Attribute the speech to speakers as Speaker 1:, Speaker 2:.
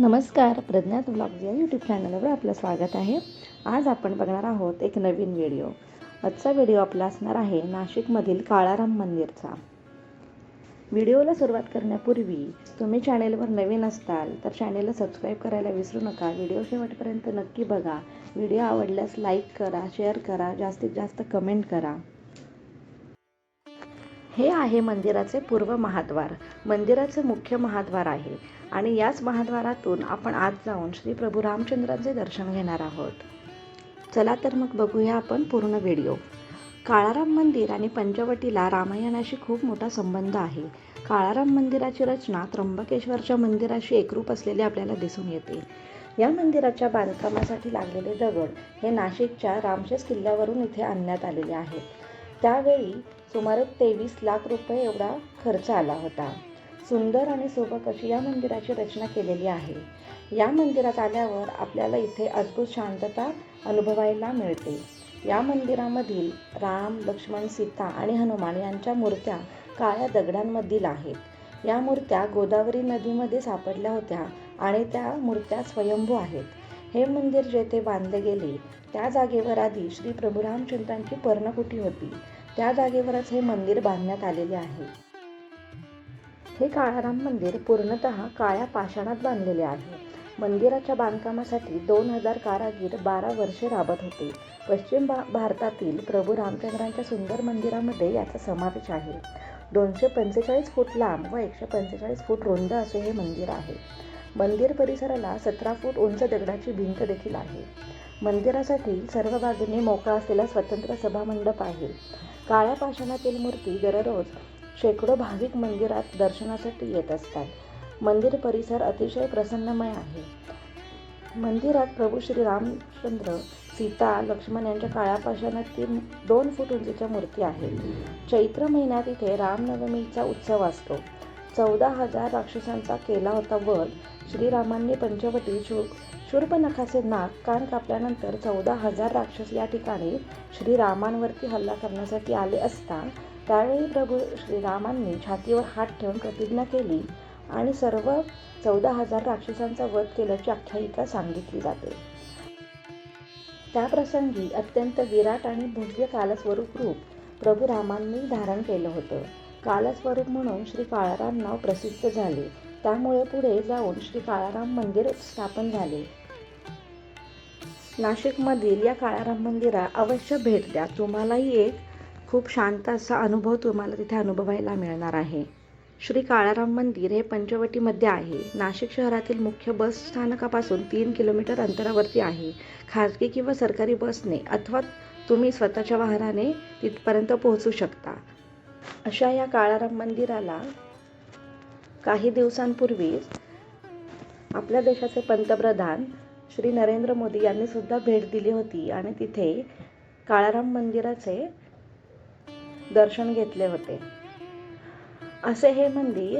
Speaker 1: नमस्कार प्रज्ञात ब्लॉग या यूट्यूब चॅनलवर आपलं स्वागत आहे. आज आपण बघणार आहोत एक नवीन व्हिडिओ आजचा व्हिडिओ आपला असणार आहे नाशिकमधील काळाराम मंदिरचा. व्हिडिओला सुरुवात करण्यापूर्वी तुम्ही चॅनेलवर नवीन असताल तर चॅनेलला सबस्क्राईब करायला विसरू नका. व्हिडिओ शेवटपर्यंत नक्की बघा. व्हिडिओ आवडल्यास लाईक करा शेअर करा जास्तीत जास्त कमेंट करा. हे आहे मंदिराचे पूर्व महाद्वार. मंदिराचे मुख्य महाद्वार आहे. आणि याच महाद्वारातून आपण आज जाऊन श्री प्रभू रामचंद्रांचे दर्शन घेणार आहोत. चला तर मग बघूया आपण पूर्ण व्हिडिओ. काळाराम मंदिर आणि पंचवटीला रामायणाशी खूप मोठा संबंध आहे. काळाराम मंदिराची रचना त्र्यंबकेश्वरच्या मंदिराशी एकरूप असलेली आपल्याला दिसून येते. या मंदिराच्या बांधकामासाठी लागलेले दगड हे नाशिकच्या रामशेष किल्ल्यावरून इथे आणण्यात आलेले आहेत. त्यावेळी सुमारे तेवीस लाख रुपये एवढा खर्च आला होता. सुंदर आणि सोबत अशी या मंदिराची रचना केलेली आहे. या मंदिरात आल्यावर आपल्याला इथे अद्भुत शांतता अनुभवायला मिळते. या मंदिरामधील राम लक्ष्मण सीता आणि हनुमान यांच्या मूर्त्या काळ्या दगडांमधील आहेत. या मूर्त्या गोदावरी नदीमध्ये सापडल्या होत्या आणि त्या मूर्त्या स्वयंभू आहेत. हे मंदिर जेथे बांधले गेले त्या जागेवर आधी श्री प्रभू रामचंद्रांची पर्णकुटी होती. त्या जागेवरच हे मंदिर बांधण्यात आलेले आहे. हे काळाराम मंदिर पूर्णतः काळ्या पाषाणात बांधलेले आहे. मंदिराच्या बांधकामासाठी दोन हजार कारागीर बारा वर्षे राबत होते. पश्चिम भा भारतातील प्रभू रामचंद्रांच्या सुंदर मंदिरामध्ये याचा समावेश आहे. दोनशे पंचेचाळीस फूट लांब व एकशे पंचेचाळीस फूट रुंद असे हे मंदिर आहे. मंदिर परिसराला सतरा फूट उंच दगडाची भिंत देखील आहे. मंदिरासाठी सर्व बाजूने मोकळा असलेला स्वतंत्र सभामंडप आहे. काळ्या पाषाणातील मूर्ती दररोज शेकडो भाविक मंदिरात दर्शनासाठी येत असतात. मंदिर परिसर अतिशय प्रसन्नमय आहे. मंदिरात प्रभू श्री रामचंद्र सीता लक्ष्मण यांच्या काळ्या पाषाणातील दोन फूट उंचीच्या मूर्ती आहेत. चैत्र महिन्यात इथे रामनवमीचा उत्सव असतो. चौदा हजार राक्षसांचा केला होता वध. श्रीरामांनी पंचवटी शूर शूर्पनखाचे नाक कान कापल्यानंतर चौदा हजार राक्षस या ठिकाणी श्रीरामांवरती हल्ला करण्यासाठी आले असता त्यावेळी प्रभू श्रीरामांनी छातीवर हात ठेवून प्रतिज्ञा केली आणि सर्व चौदा हजार राक्षसांचा वध केल्याची आख्यायिका सांगितली जाते. त्या प्रसंगी अत्यंत विराट आणि भव्य कालस्वरूप रूप प्रभू रामांनी धारण केलं होतं. कालस्वरूप म्हणून श्री काळाराम नाव प्रसिद्ध झाले. त्यामुळे पुढे जाऊन श्री काळाराम मंदिर स्थापन झाले. नाशिकमधील या काळाराम मंदिरा अवश्य भेट द्या. तुम्हालाही एक खूप शांत असा अनुभव तुम्हाला तिथे अनुभवायला मिळणार आहे. श्री काळाराम मंदिर हे पंचवटीमध्ये आहे. नाशिक शहरातील मुख्य बस स्थानकापासून तीन किलोमीटर अंतरावरती आहे. खाजगी किंवा सरकारी बसने अथवा तुम्ही स्वतःच्या वाहनाने तिथपर्यंत पोहोचू शकता. अशा या काळाराम मंदिराला काही दिवसांपूर्वीच आपल्या देशाचे पंतप्रधान श्री नरेंद्र मोदी यांनी सुद्धा भेट दिली होती आणि तिथे काळाराम मंदिराचे दर्शन घेतले होते. असे हे मंदिर